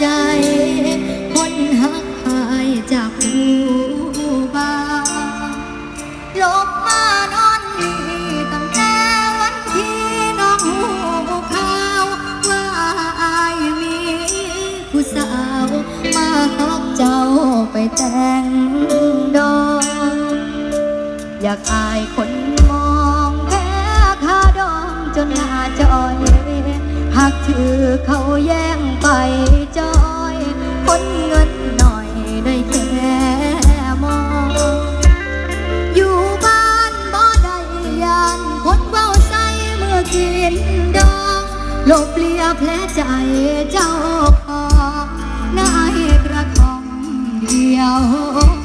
คนหักอายจากผู้บาลบมานอนตั้งแต่วันที่น้องหูขาว่าอายมีผู้สาว มาหักเจ้าไปแต่งดอง อยากอาคนมองแค่คาดองจนหน้าจอย หากถือเขาแย่งไปจอยคนเงินหน่อยได้แค่มอง อยู่บ้านบ่ได้ยานคนเว้าใสเมื่อกินดองลบเลียแผลใจเจ้าของนายกระทองเดียว